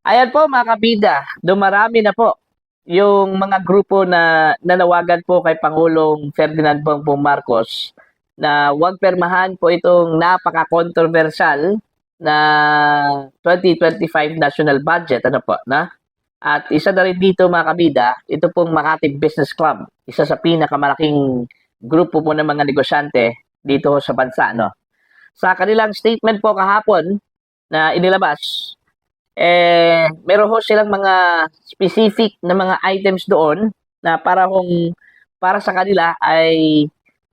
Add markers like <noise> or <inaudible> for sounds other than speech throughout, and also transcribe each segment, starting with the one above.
Ayan po mga kabida, dumarami na po yung mga grupo na nanawagan po kay Pangulong Ferdinand Bongbong Marcos na huwag permahan po itong napaka-controversial na 2025 national budget. Ano po, na? At isa na rin dito mga kabida, ito pong Makati Business Club, isa sa pinakamalaking grupo po ng mga negosyante dito sa bansa. No? Sa kanilang statement po kahapon na inilabas, eh, meron ho silang mga specific na mga items doon na para kung para sa kanila ay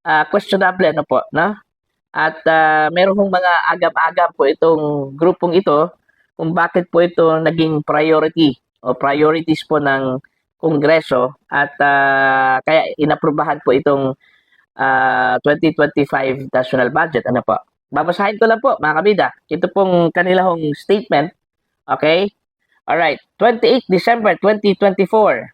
ah, questionable ano po, no? At ah, meron hong mga agam-agam po itong grupong ito kung bakit po ito naging priority o priorities po ng Kongreso at ah, kaya inaprubahan po itong ah, 2025 national budget. Ano po? Babasahin ko lang po mga kabida. Ito pong kanilang statement Okay? All right. 28 December 2024.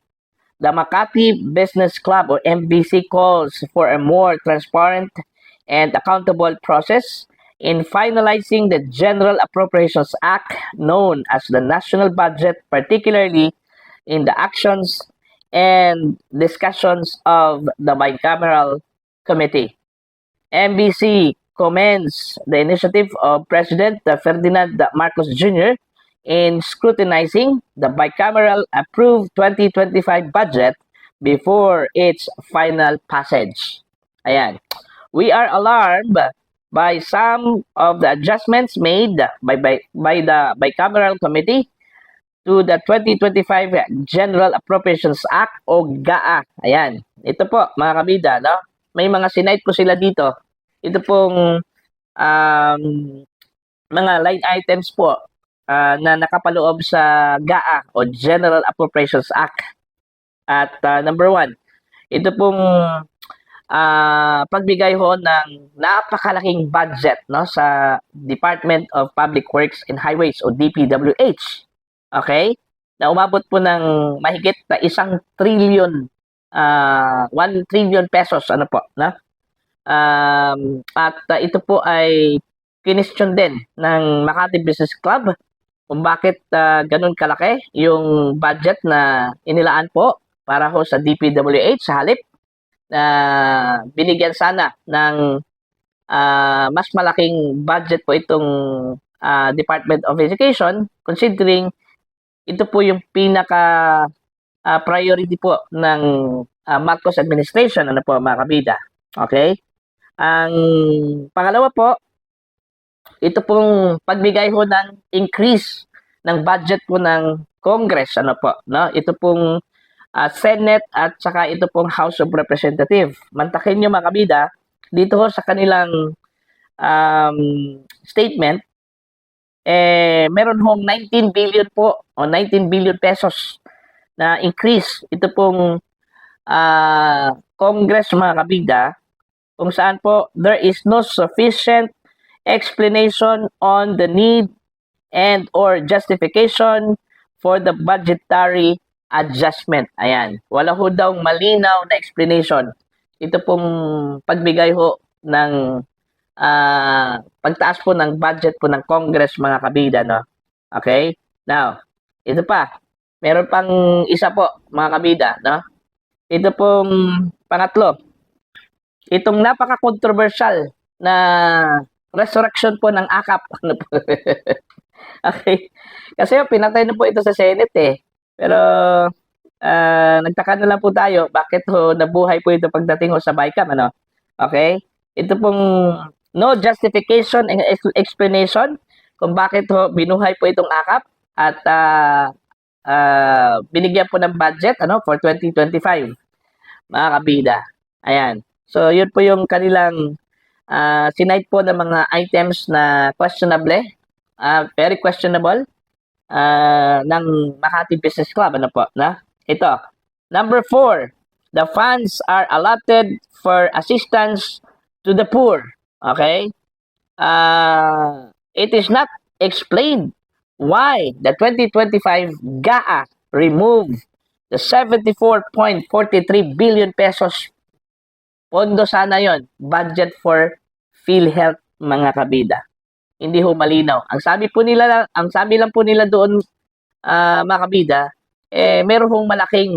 The Makati Business Club or MBC calls for a more transparent and accountable process in finalizing the General Appropriations Act known as the National Budget, particularly in the actions and discussions of the bicameral committee. MBC commends the initiative of President Ferdinand Marcos Jr in scrutinizing the bicameral approved 2025 budget before its final passage. Ayan. We are alarmed by some of the adjustments made by, by, by the bicameral committee to the 2025 General Appropriations Act o GAA. Ayan. Ito po, mga kabida, no? May mga sinite po sila dito. Ito pong um, mga line items po ah, na nakapaloob sa GAA o General Appropriations Act. At ah, number one, ito pong ah, pagbigay ho ng napakalaking budget no sa Department of Public Works and Highways o DPWH. Okay? Na umabot po ng mahigit na isang trillion ah 1 trillion pesos ano po na um, at ah, ito po ay kinestyon din ng Makati Business Club kung bakit ah, ganun kalaki yung budget na inilaan po para ho sa DPWH sa halip na binigyan sana ng ah, mas malaking budget po itong ah, Department of Education considering ito po yung pinaka ah, priority po ng ah, Marcos administration ano po mga kabida. Okay? Ang pangalawa po ito pong pagbigay ho ng increase ng budget po ng Congress, ano po, no? Ito pong ah, Senate at saka ito pong House of Representative. Mantakin nyo mga kabida, dito ho sa kanilang um, statement, eh, meron hong 19 billion po o 19 billion pesos na increase. Ito pong ah, Congress mga kabida, kung saan po there is no sufficient explanation on the need and or justification for the budgetary adjustment. Ayan. Wala ho daw malinaw na explanation. Ito pong pagbigay ho ng ah, pagtaas po ng budget po ng Congress mga kabida, no? Okay? Now, ito pa. Meron pang isa po, mga kabida, no? Ito pong pangatlo. Itong napaka-controversial na resurrection po ng AKAP. <laughs> Ano po? okay. Kasi pinatay na po ito sa Senate eh. Pero ah, nagtaka na lang po tayo bakit ho nabuhay po ito pagdating ho sa BICAM ano. Okay? Ito pong no justification and ex- explanation kung bakit ho binuhay po itong AKAP at ah, ah, binigyan po ng budget ano for 2025 mga kabida. Ayan. So, yun po yung kanilang uh, sinight po ng mga items na questionable, ah, very questionable ah, ng Makati Business Club. Ano po? Na? Ito. Number four, the funds are allotted for assistance to the poor. Okay? Uh, it is not explained why the 2025 GAA removed the 74.43 billion pesos pondo sana yon budget for PhilHealth mga kabida. Hindi ho malinaw. Ang sabi po nila ang sabi lang po nila doon ah, mga kabida, eh, meron pong malaking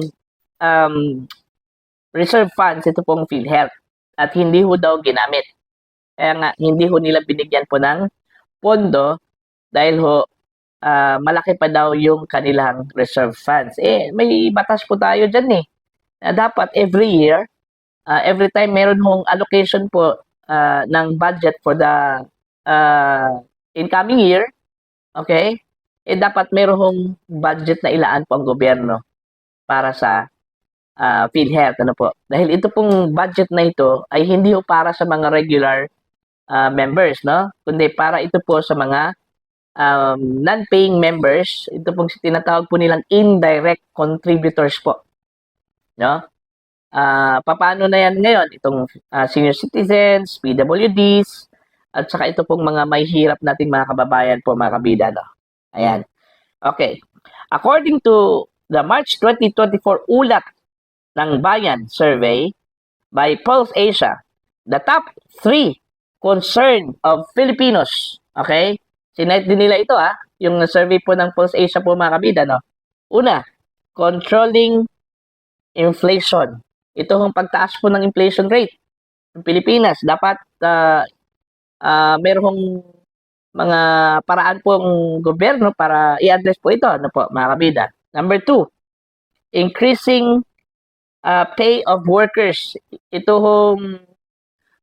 um, reserve funds ito pong PhilHealth at hindi ho daw ginamit. Kaya nga, hindi ho nila binigyan po ng pondo dahil ho ah, malaki pa daw yung kanilang reserve funds. Eh, may batas po tayo dyan eh. Na dapat every year, ah, every time meron hong allocation po ah, ng budget for the ah, incoming year, okay, eh dapat meron hong budget na ilaan po ang gobyerno para sa ah, PhilHealth. Ano po? Dahil ito pong budget na ito ay hindi ho para sa mga regular ah, members, no? Kundi para ito po sa mga um, non-paying members, ito pong tinatawag po nilang indirect contributors po. No? Ah, paano na yan ngayon? Itong ah, senior citizens, PWDs, at saka ito pong mga may hirap nating mga kababayan po, mga kabida. No? Ayan. Okay. According to the March 2024 ulat ng Bayan Survey by Pulse Asia, the top three concern of Filipinos, okay? Sinet din nila ito ah, yung survey po ng Pulse Asia po mga kabida, no? Una, controlling inflation. Ito ang pagtaas po ng inflation rate ng Pilipinas. Dapat uh, uh, merong mga paraan po ang gobyerno para i-address po ito, ano po, mga kabida. Number two, increasing uh, pay of workers. Ito hong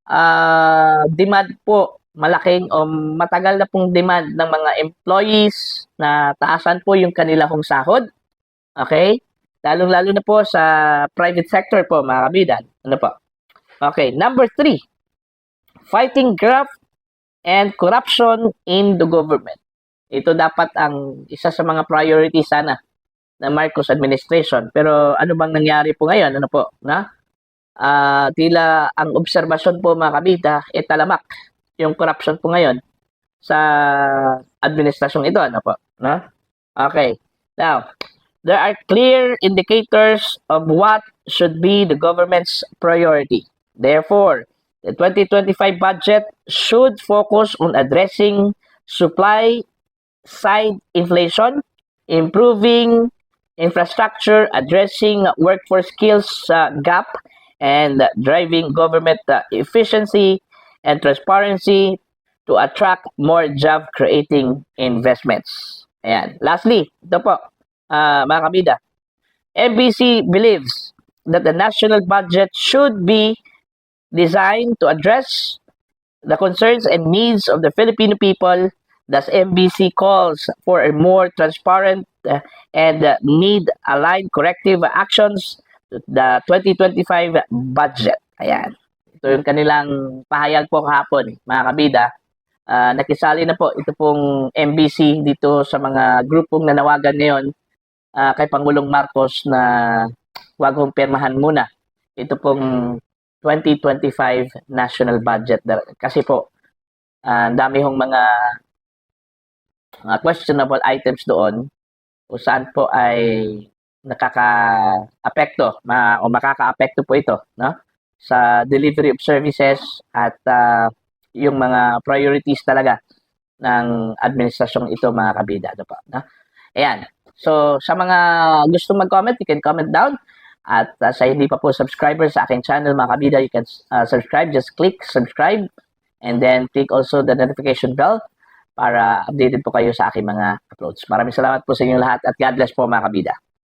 uh, demand po malaking o matagal na pong demand ng mga employees na taasan po yung kanila hong sahod. Okay? Lalong-lalo na po sa private sector po, mga kabidan. Ano po? Okay. Number three, fighting graft and corruption in the government. Ito dapat ang isa sa mga priority sana ng Marcos administration. Pero ano bang nangyari po ngayon? Ano po? Na? Ah, tila ang obserbasyon po mga kabida, e talamak yung corruption po ngayon sa administrasyong ito. Ano po? No? Okay. Now, there are clear indicators of what should be the government's priority. Therefore, the 2025 budget should focus on addressing supply side inflation, improving infrastructure, addressing workforce skills uh, gap, and driving government uh, efficiency and transparency to attract more job creating investments. Ayan. Lastly, ito uh, mga kabida, MBC believes that the national budget should be designed to address the concerns and needs of the Filipino people. Thus, MBC calls for a more transparent uh, and uh, need aligned corrective actions to the 2025 budget. Ayan. Ito yung kanilang pahayag po kahapon, mga kabida. Ah, nakisali na po ito pong MBC dito sa mga grupong nanawagan ngayon ah, kay Pangulong Marcos na wag hong pirmahan muna ito pong 2025 national budget kasi po ah, ang dami hong mga mga questionable items doon kung saan po ay nakaka-apekto ma, o makaka-apekto po ito no sa delivery of services at ah, yung mga priorities talaga ng administrasyong ito mga kabida ano po no? Ayan. So sa mga gusto mag-comment, you can comment down. At uh, sa hindi pa po subscriber sa aking channel mga kabida, you can uh, subscribe. Just click subscribe and then click also the notification bell para updated po kayo sa aking mga uploads. Maraming salamat po sa inyo lahat at God bless po mga kabida.